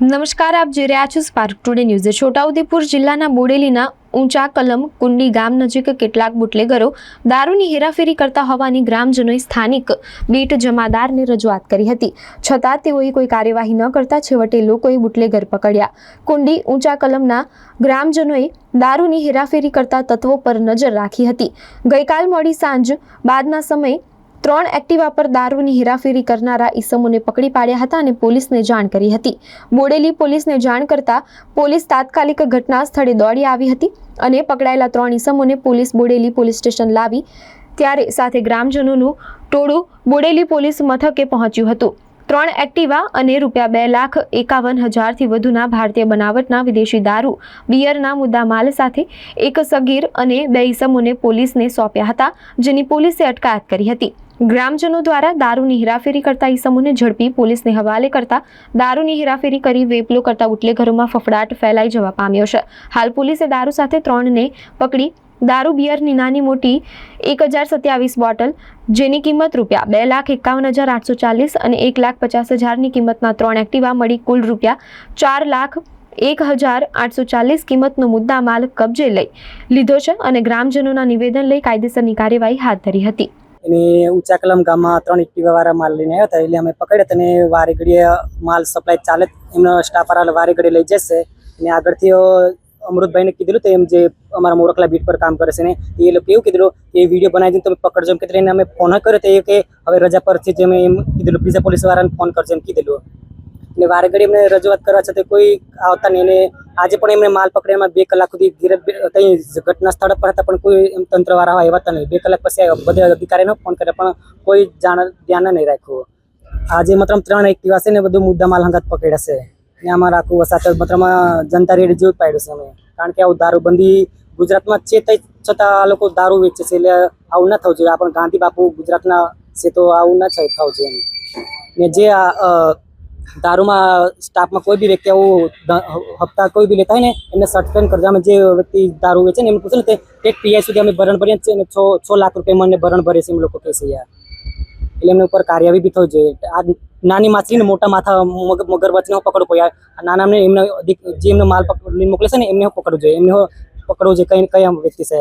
નમસ્કાર, આપ જોઈ રહ્યા છો સ્પાર્ક ટુડે ન્યૂઝ છોટાઉદેપુર જિલ્લાના બોડેલીના ઊંચા કલમ કુંડી ગામ નજીક કેટલાક બુટલેગરો દારૂની હેરાફેરી કરતા હોવાની ગ્રામજનોએ સ્થાનિક બીટ જમાદારને રજૂઆત કરી હતી. છતાં તેઓએ કોઈ કાર્યવાહી ન કરતા છેવટે લોકોએ બુટલેગર પકડ્યા. કુંડી ઊંચા કલમના ગ્રામજનોએ દારૂની હેરાફેરી કરતા તત્વો પર નજર રાખી હતી. ગઈકાલ મોડી સાંજ બાદના સમયે ત્રણ એક્ટિવા પર દારૂની હેરાફેરી કરનારા ઈસમોને પકડી પાડ્યા હતા અને પોલીસને જાણ કરી હતી. બોડેલી પોલીસને જાણ કરતા પોલીસ તાત્કાલિક ઘટના સ્થળે દોડી આવી હતી અને પકડાયેલા ત્રણ ઈસમોને પોલીસ બોડેલી પોલીસ સ્ટેશન લાવી, ત્યારે સાથે ગ્રામજનોનું ટોળું બોડેલી પોલીસ મથકે પહોંચ્યું હતું. ત્રણ એક્ટિવા અને રૂપિયા બે લાખ એકાવન હજારથી વધુના ભારતીય બનાવટના વિદેશી દારૂ બિયરના મુદ્દા માલ સાથે એક સગીર અને બે ઇસમોને પોલીસને સોંપ્યા હતા, જેની પોલીસે અટકાયત કરી હતી. ગ્રામજનો દ્વારા દારૂની હેરાફેરી કરતા ઈસમોને ઝડપી પોલીસને હવાલે કરતા દારૂની હેરાફેરી કરી વેપલો કરતા ઉટલેઘરોમાં ફફડાટ ફેલાઈ જવા પામ્યો છે. હાલ પોલીસે દારૂ સાથે ત્રણને પકડી દારૂ બિયરની નાની મોટી એક હજાર સત્યાવીસ બોટલ, જેની કિંમત રૂપિયા બે લાખ એકાવન હજાર આઠસો ચાલીસ અને એક લાખ પચાસ હજારની કિંમતના ત્રણ એક્ટિવા મળી કુલ રૂપિયા ચાર લાખ એક હજાર આઠસો ચાલીસ કિંમતનો મુદ્દા માલ કબજે લઈ લીધો છે અને ગ્રામજનોના નિવેદન લઈ કાયદેસરની કાર્યવાહી હાથ ધરી હતી. એને ઊંચા કલમ ગામમાં ત્રણ એક્ટિવા વાળા માલ લઈને આવ્યા હતા, એટલે અમે પકડ્યા અને વારે માલ સપ્લાય ચાલે, એમનો સ્ટાફ વારે ઘડી લઈ જશે. અને આગળથી અમૃતભાઈને કીધેલું તો એમ જે અમારા મોરખલા બીટ પર કામ કરે છે ને એ લોકો એવું કીધેલું કે વીડિયો બનાવી દઈને તમે પકડજો. એમ કીધું અમે ફોન કર્યો તો એ કે હવે રજા પરથી જ અમે એમ કીધેલું, બીજા પોલીસ વાળાને ફોન કરજો એમ કીધેલું. એટલે વારે ઘડી એમને રજૂઆત કરવા છતાં કોઈ આવતા નહીં. એને આજે પણ એમને માલ પકડ્યામાં બે કલાક સુધી ગિરફ ઘટના સ્થળ પર હતા, પણ કોઈ એમ તંત્રવાળા આવ્યા હતા નહીં. બે કલાક પછી બધા અધિકારીને ફોન કર્યા, પણ કોઈ જાણ ધ્યાન નહીં રાખ્યું. આજે મતલબ ત્રણ એક્ટિવા છે ને બધું મુદ્દા માલ હંગાત પકડ્યા છે. ને આમાં રાખવું વસાત મતલબ જનતા રેડ જેવું પાડ્યું છે અમે. કારણ કે આવું દારૂબંધી ગુજરાતમાં છે તે છતાં આ લોકો દારૂ વેચે છે એટલે આવું ના થવું જોઈએ. આપણ ગાંધી બાપુ ગુજરાતના છે તો આવું ના થવું જોઈએ. ને જે દારૂમાં સ્ટાફમાં કોઈ બી વ્યક્તિ આવું હપ્તા કોઈ બી લેતા હોય ને, એમને સસ્પેન્ડ કરતા અમે જે વ્યક્તિ દારૂ વેચે ને એમને પૂછે ને તે પીઆઈ સુધી અમે ભરણ ભરીએ છીએ અને છ છ લાખ રૂપિયા મને ભરણ ભરે છે એમ લોકો કહે છે યાર. એટલે એમના ઉપર કાર્યવાહી બી થવી જોઈએ. આ નાની માછલીને મોટા માથા મગર મગર વચ્ચે પકડવું આ નાના એમને અધિક- જે એમનો માલ મોકલે છે ને, એમને પકડવું જોઈએ. એમને પકડવું જોઈએ કઈ કયા વ્યક્તિ છે